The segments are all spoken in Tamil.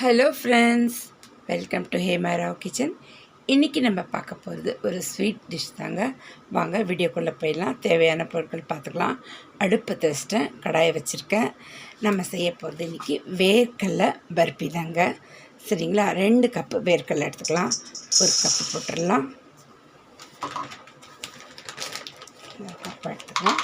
Hello friends welcome to Hemarao kitchen இன்றைக்கி நம்ம பார்க்க போகிறது ஒரு ஸ்வீட் டிஷ் தாங்க. வாங்க வீடியோக்குள்ளே போயிடலாம். தேவையான பொருட்கள் பார்த்துக்கலாம். அடுப்பு தச்சிட்டேன் கடாயை வச்சுருக்கேன். நம்ம செய்ய போகிறது இன்றைக்கி வேர்க்கடலை பர்பி தாங்க. சரிங்களா? ரெண்டு கப்பு வேர்க்கடலை எடுத்துக்கலாம். ஒரு கப்பு போட்டுடலாம். கப்பு எடுத்துக்கலாம்.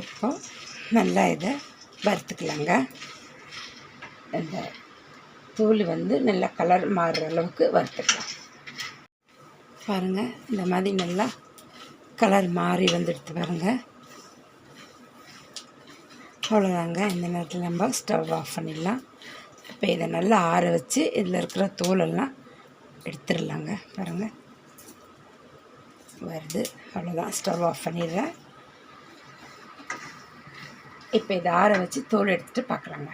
இப்போ நல்லா இதை வறுத்துக்கலாங்க. இந்த தூள் வந்து நல்லா கலர் மாறுற அளவுக்கு வறுத்துக்கலாம். பாருங்கள் இந்த மாதிரி நல்லா கலர் மாறி வந்துடுத்து பாருங்க. அவ்வளோதாங்க. இந்த நேரத்தில் நம்ம ஸ்டவ் ஆஃப் பண்ணிடலாம். இப்போ இதை நல்லா ஆற வச்சு இதில் இருக்கிற தோலெல்லாம் எடுத்துடலாங்க. பாருங்கள் வருது. அவ்வளோதான். ஸ்டவ் ஆஃப் பண்ணிடுறேன். இப்போ இதை ஆற வச்சு தோல் எடுத்துகிட்டு பார்க்குறாங்க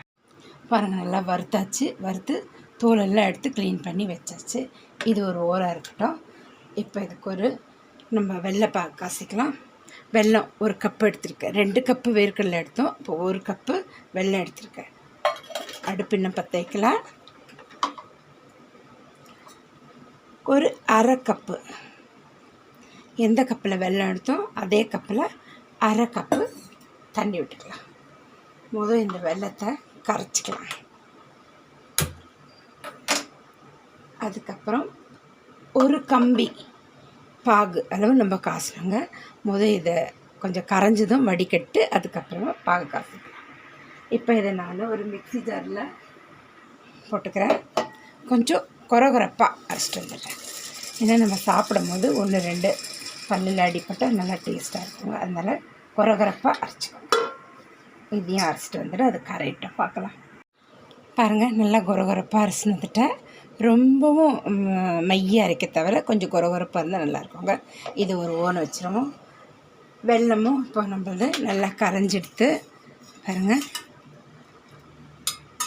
பாருங்கள் நல்லா வறுத்தாச்சு. வறுத்து தோலெல்லாம் எடுத்து க்ளீன் பண்ணி வச்சாச்சு. இது ஒரு ஓரம் இருக்கட்டும். இப்போ இதுக்கு ஒரு நம்ம வெள்ளை பா காசிக்கலாம். வெல்லம் ஒரு கப்பு எடுத்திருக்கேன். ரெண்டு கப்பு வேர்க்கடலை எடுத்தோம். இப்போ ஒரு கப்பு வெல்லம் எடுத்திருக்கேன். அடுப்பு இன்னும் பற்ற வைக்கலாம் ஒரு அரை கப்பு. எந்த கப்பில் வெல்லம் எடுத்தோம்? அதே கப்பில் அரை கப்பு தண்ணி விட்டுக்கலாம். முதல் இந்த வெள்ளத்தை கரைச்சிக்கலாம். அதுக்கப்புறம் ஒரு கம்பி பாகு அளவு நம்ம காசுனாங்க முதல் இதை கொஞ்சம் கரைஞ்சதும் வடிகட்டு அதுக்கப்புறமா பாகு காசுக்கலாம் இப்போ இதை நான் ஒரு மிக்சி ஜாரில் போட்டுக்கிறேன். கொஞ்சம் குறகுறப்பாக அரைச்சிட்டு வந்துடுறேன். ஏன்னா நம்ம சாப்பிடும் போது ஒன்று ரெண்டு பல்லில் அடிப்பட்டால் நல்லா டேஸ்ட்டாக இருக்குங்க. அதனால் குறகுறப்பாக அரைச்சிக்கோங்க. இதையும் அரைச்சிட்டு வந்துட்டு அது கரையிட்டோம் பார்க்கலாம். பாருங்கள் நல்லா குறகுறப்பாக அரைச்சினதுட்டேன் ரொம்பவும் மைய அரைக்க தவிர கொஞ்சம் குறகுறப்பாக இருந்தால் நல்லாயிருக்குங்க இது ஒரு ஓனை வச்சுருவோம். வெள்ளமும் இப்போ நம்மளது நல்லா கரைஞ்செடுத்து பாருங்கள்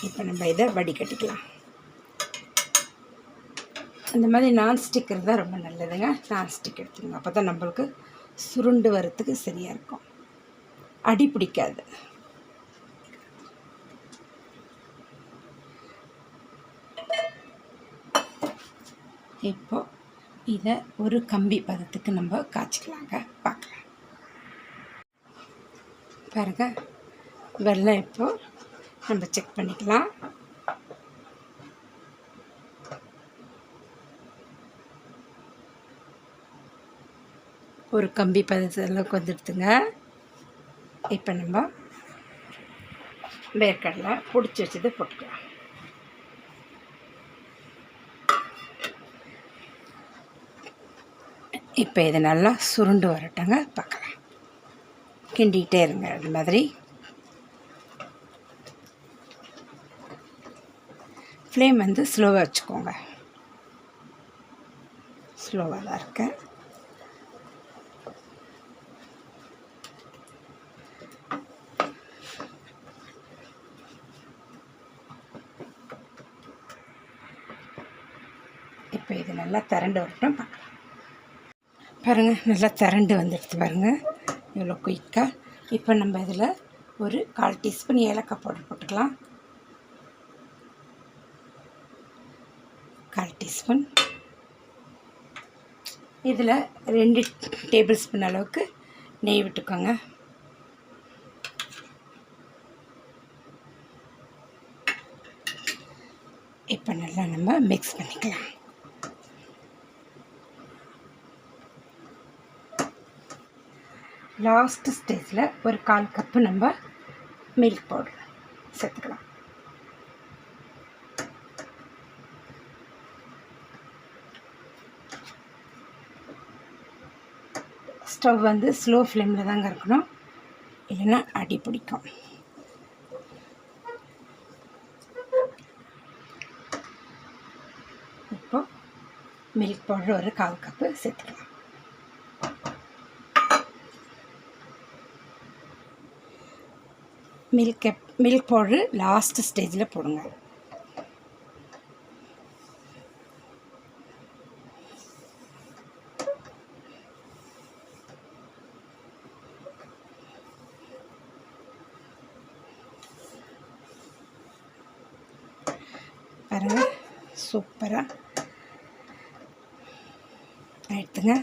இப்போ நம்ம இதை வடிகட்டிக்கலாம். அந்த மாதிரி நான்ஸ்டிக் இருந்தால் ரொம்ப நல்லதுங்க. நான்ஸ்டிக் எடுத்துக்கோங்க. அப்போ தான் நம்மளுக்கு சுருண்டு வரத்துக்கு சரியாக இருக்கும். அடி பிடிக்காது. இப்போ இதை ஒரு கம்பி பதத்துக்கு நம்ம காய்ச்சிக்கலாங்க. பார்க்கலாம் பாருங்க. வெள்ளம் இப்போ நம்ம செக் பண்ணிக்கலாம். ஒரு கம்பி பதத்தில் வந்துடுதுங்க. இப்போ நம்ம வேர்க்கடலை பிடிச்சி வச்சதை போட்டுக்கலாம். இப்போ இது நல்லா சுருண்டு வரட்டங்க. பார்க்கலாம் கிண்டிகிட்டே இருங்க அது மாதிரி. ஃப்ளேம் வந்து ஸ்லோவாக வச்சுக்கோங்க. ஸ்லோவாக தான் இருக்கேன் இப்போ இது நல்லா திரண்டு வரட்டும். பாருங்கள் நல்லா திரண்டு வந்துடுது பாருங்கள் இவ்வளோ குயிக்காக இப்போ நம்ம இதில் ஒரு கால் டீஸ்பூன் ஏலக்காய் பவுடர் போட்டுக்கலாம். கால் டீஸ்பூன். இதில் ரெண்டு டேபிள் ஸ்பூன் அளவுக்கு நெய் விட்டுக்கோங்க. இப்போ நல்லா நம்ம மிக்ஸ் பண்ணிக்கலாம். லாஸ்ட் ஸ்டேஜில் ஒரு கால் கப்பு நம்ம மில்க் பவுடர் சேர்த்துக்கலாம். ஸ்டவ் வந்து ஸ்லோ ஃப்ளேமில் தாங்க இருக்கணும். இல்லைன்னா அடி பிடிக்கும். இப்போ மில்க் பவுடர் ஒரு கால் கப்பு சேர்த்துக்கலாம். மில்க் மில்க் பவுடர் லாஸ்ட் ஸ்டேஜில் போடுங்க. பாருங்கள் சூப்பராக எடுத்துங்க.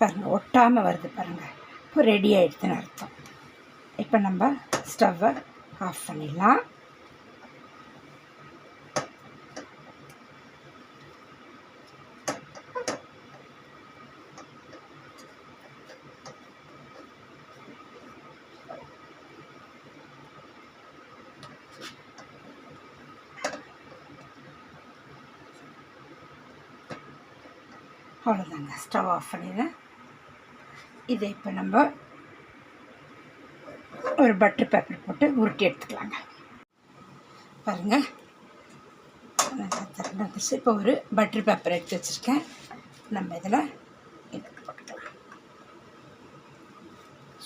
பாருங்கள் ஒட்டாமல் வருது பாருங்கள் இப்போ ரெடி ஆகிடுதுன்னு அர்த்தம். இப்போ நம்ம ஸ்டவ்வை ஆஃப் பண்ணிடலாம். அவ்வளோதாங்க ஸ்டவ் ஆஃப் பண்ணிடுறேன். இதை இப்போ நம்ம ஒரு பட்டர் பேப்பர் போட்டு உருட்டி எடுத்துக்கலாங்க. பாருங்கள் இப்போ ஒரு பட்டர் பேப்பர் எடுத்து வச்சுருக்கேன். நம்ம இதில் எடுத்து போட்டுக்கலாம்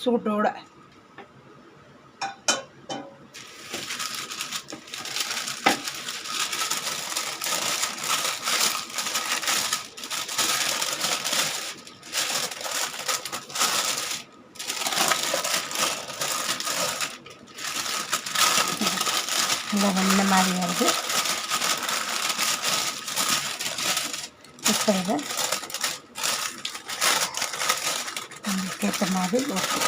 சூட்டோட இந்த வெண்ணெய் மாதிரி வருது. இப்போ இதை நம்மளுக்கு ஏற்ற மாதிரி ஓகே.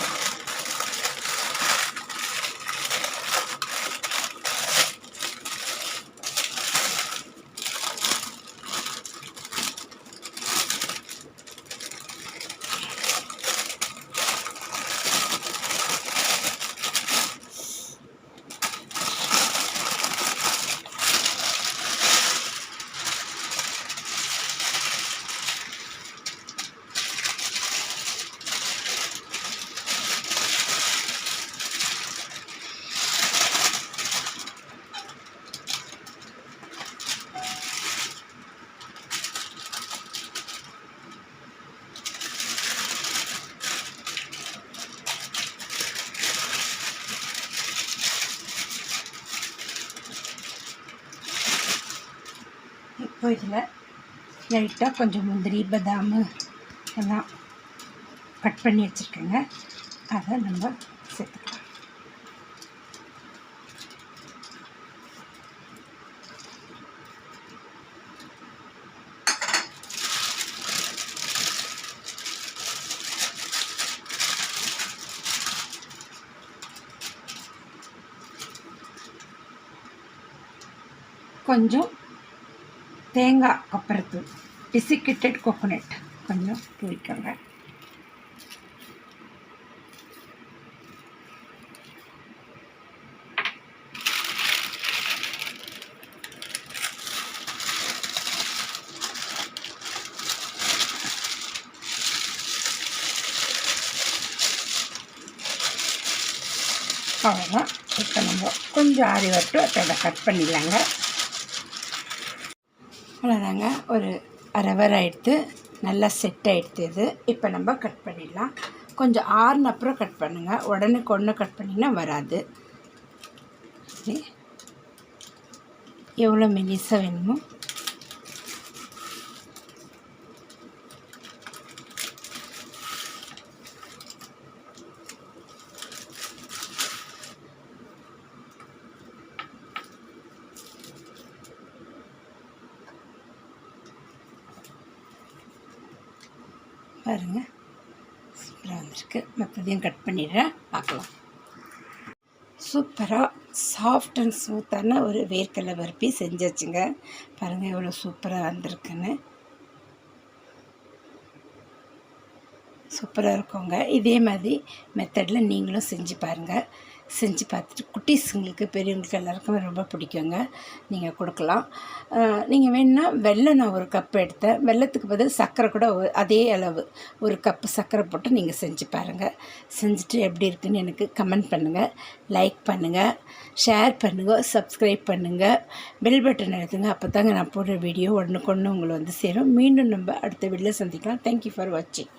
இப்போ இதில் லைட்டாக கொஞ்சம் முந்திரி பதாம் எல்லாம் கட் பண்ணி வச்சுருக்கேங்க. அதை நம்ம சேர்த்துக்கலாம். கொஞ்சம் தேங்காய் கொப்பரத்தூள் டிசிக்கிட்டட் கோகோனட் கொஞ்சம் தூவிக்கோங்க அவ்வளோதான் இப்போ நம்ம கொஞ்சம் ஆறி வரட்டும். அதை கட் பண்ணிடலாங்க. அவ்வளோதாங்க ஒரு அரை ஹவர் ஆகிடுத்து நல்லா செட் ஆகிடுது இது. இப்போ நம்ம கட் பண்ணிடலாம். கொஞ்சம் ஆறுன அப்புறம் கட் பண்ணுங்கள் உடனே கொண்டு கட் பண்ணிங்கன்னா வராது. சரி. எவ்வளோ மெலிசாக வேணுமோ பாருங்கள் சூப்பராக வந்திருக்கு. மற்றதையும் கட் பண்ணிடுறேன். பார்க்கலாம். சூப்பராக சாஃப்ட் அண்ட் ஸ்மூத்தான ஒரு வேர்க்கடலை பருப்பி செஞ்சாச்சுங்க. பாருங்கள் எவ்வளோ சூப்பராக வந்திருக்குன்னு. சூப்பராக இருக்குங்க. இதே மாதிரி மெத்தடில் நீங்களும் செஞ்சு பாருங்கள் செஞ்சு பார்த்துட்டு குட்டீஸுங்களுக்கு பெரியவங்களுக்கு எல்லாருக்குமே ரொம்ப பிடிக்குங்க. நீங்கள் கொடுக்கலாம். நீங்கள் வேணுன்னா வெள்ளை நான் ஒரு கப் எடுத்தேன். வெல்லத்துக்கு பதில் சர்க்கரை கூட அதே அளவு. ஒரு கப்பு சர்க்கரை போட்டு நீங்கள் செஞ்சு பாருங்கள் செஞ்சுட்டு எப்படி இருக்குன்னு எனக்கு கமெண்ட் பண்ணுங்கள் லைக் பண்ணுங்கள் ஷேர் பண்ணுங்கள் சப்ஸ்கிரைப் பண்ணுங்கள் பெல் பட்டன் எழுதுங்க அப்போ தாங்க நான் போடுற வீடியோ ஒன்றுக்கு ஒன்று உங்களை வந்து சேரும். மீண்டும் நம்ம அடுத்த வீடியோவில் சந்திக்கலாம். தேங்க்யூ ஃபார் வாட்சிங்